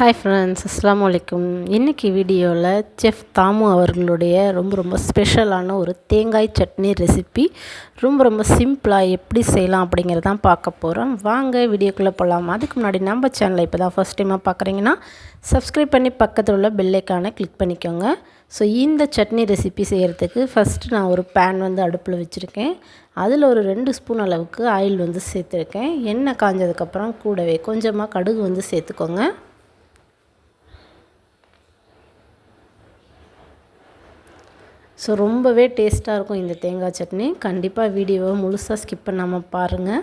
Hi friends அஸ்லாம் வலைக்கும் இன்றைக்கி வீடியோவில் செஃப் தாமு அவர்களுடைய ரொம்ப ரொம்ப ஸ்பெஷலான ஒரு தேங்காய் சட்னி ரெசிபி ரொம்ப ரொம்ப சிம்பிளாக எப்படி செய்யலாம் அப்படிங்கிறதான் பார்க்க போகிறோம் வாங்க வீடியோக்குள்ளே போகலாம் அதுக்கு முன்னாடி நம்ம சேனலை இப்போ தான் ஃபஸ்ட் டைமாக பார்க்குறீங்கன்னா சப்ஸ்கிரைப் பண்ணி பக்கத்தில் உள்ள பெல்லைக்கானை கிளிக் பண்ணிக்கோங்க. ஸோ இந்த சட்னி ரெசிபி செய்கிறதுக்கு ஃபஸ்ட்டு நான் ஒரு பேன் வந்து அடுப்பில் வச்சுருக்கேன். அதில் ஒரு ரெண்டு ஸ்பூன் அளவுக்கு ஆயில் வந்து சேர்த்துருக்கேன். எண்ணெய் காஞ்சதுக்கப்புறம் கூடவே கொஞ்சமாக கடுகு வந்து சேர்த்துக்கோங்க. ஸோ ரொம்பவே டேஸ்ட்டாக இருக்கும் இந்த தேங்காய் சட்னி. கண்டிப்பாக வீடியோவை முழுசாக ஸ்கிப் பண்ணாமல் பாருங்கள்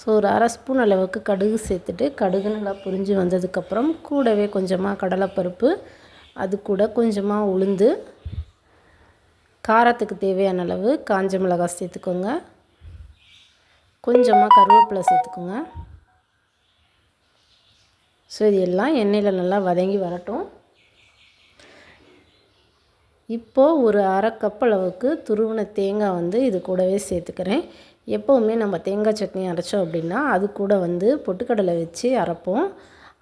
ஸோ ஒரு அரை ஸ்பூன் அளவுக்கு கடுகு சேர்த்துட்டு கடுகு நல்லா புரிஞ்சு வந்ததுக்கப்புறம் கூடவே கொஞ்சமாக கடலைப்பருப்பு அது கூட கொஞ்சமாக உளுந்து காரத்துக்கு தேவையான அளவு காஞ்ச மிளகாய் சேர்த்துக்கோங்க. கொஞ்சமாக கருவேப்பிலை சேர்த்துக்கோங்க. ஸோ இது எல்லாம் எண்ணெயில் நல்லா வதங்கி வரட்டும். இப்போது ஒரு அரை கப் அளவுக்கு துருவின தேங்காய் வந்து இது கூடவே சேர்த்துக்கிறேன். எப்போவுமே நம்ம தேங்காய் சட்னி அரைச்சோம் அப்படின்னா அது கூட வந்து பொட்டுக்கடலை வச்சு அரைப்போம்.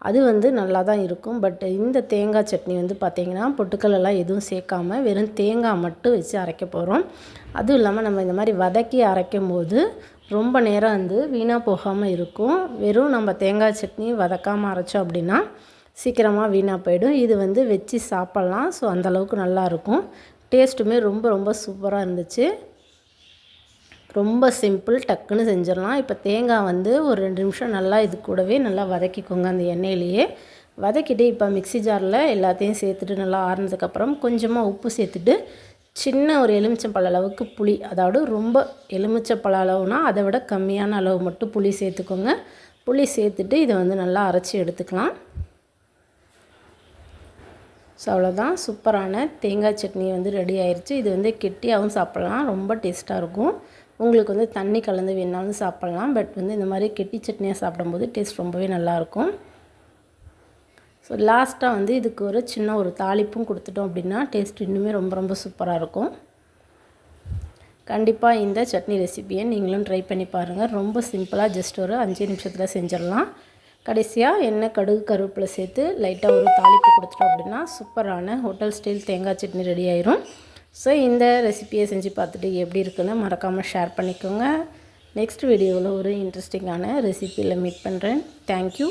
அது வந்து நல்லா தான் இருக்கும். பட் இந்த தேங்காய் சட்னி வந்து பார்த்திங்கன்னா பொட்டுக்கடலாம் எதுவும் சேர்க்காம வெறும் தேங்காய் மட்டும் வச்சு அரைக்க போகிறோம் அதுவும் இல்லாமல் நம்ம இந்த மாதிரி வதக்கி அரைக்கும் போது ரொம்ப நேரம் வந்து வீணாக போகாமல் இருக்கும். வெறும் நம்ம தேங்காய் சட்னி வதக்காமல் அரைச்சோம் அப்படின்னா சீக்கிரமாக வீணாக போயிடும். இது வந்து வச்சு சாப்பிட்லாம். ஸோ அந்தளவுக்கு நல்லாயிருக்கும் டேஸ்ட்டுமே ரொம்ப ரொம்ப சூப்பராக இருந்துச்சு. ரொம்ப சிம்பிள் டக்குன்னு செஞ்சிடலாம். இப்போ தேங்காய் வந்து ஒரு ரெண்டு நிமிஷம் நல்லா இது கூடவே நல்லா வதக்கிக்கோங்க அந்த எண்ணெயிலேயே. வதக்கிட்டு இப்போ மிக்சி ஜாரில் எல்லாத்தையும் சேர்த்துட்டு நல்லா ஆறுனதுக்கப்புறம் கொஞ்சமாக உப்பு சேர்த்துட்டு சின்ன ஒரு எலுமிச்சம்பழ அளவுக்கு புளி. அதாவது ரொம்ப எலுமிச்சப்பழ அளவுனா அதை விட கம்மியான அளவு மட்டும் புளி சேர்த்துக்கோங்க. புளி சேர்த்துட்டு இதை வந்து நல்லா அரைச்சி எடுத்துக்கலாம். ஸோ அவ்வளோதான் சூப்பரான தேங்காய் சட்னி வந்து ரெடி ஆயிடுச்சு இது வந்து கெட்டியாகவும் சாப்பிட்லாம். ரொம்ப டேஸ்ட்டாக இருக்கும். உங்களுக்கு வந்து தண்ணி கலந்து வேணாலும் சாப்பிட்லாம். பட் வந்து இந்த மாதிரி கெட்டி சட்னியாக சாப்பிடும்போது டேஸ்ட் ரொம்பவே நல்லாயிருக்கும் ஸோ லாஸ்ட்டாக வந்து இதுக்கு ஒரு சின்ன ஒரு தாளிப்பும் கொடுத்துட்டோம் அப்படின்னா டேஸ்ட் இன்னுமே ரொம்ப ரொம்ப சூப்பராக இருக்கும். கண்டிப்பாக இந்த சட்னி ரெசிபியை நீங்களும் ட்ரை பண்ணி பாருங்கள் ரொம்ப சிம்பிளாக ஜஸ்ட் ஒரு அஞ்சு நிமிஷத்தில் செஞ்சிடலாம். கடைசியாக எண்ணெய் கடுகு கருவேப்பிலை சேர்த்து லைட்டாக ஒரு தாளிப்பு கொடுத்துட்டோம் அப்படின்னா சூப்பரான ஹோட்டல் ஸ்டைல் தேங்காய் சட்னி ரெடி ஆயிரும். ஸோ இந்த ரெசிப்பியை செஞ்சு பார்த்துட்டு எப்படி இருக்குன்னு மறக்காமல் ஷேர் பண்ணிக்கோங்க. நெக்ஸ்ட் வீடியோவில் ஒரு இன்ட்ரெஸ்டிங்கான ரெசிப்பியில் மீட் பண்ணுறேன் தேங்க்யூ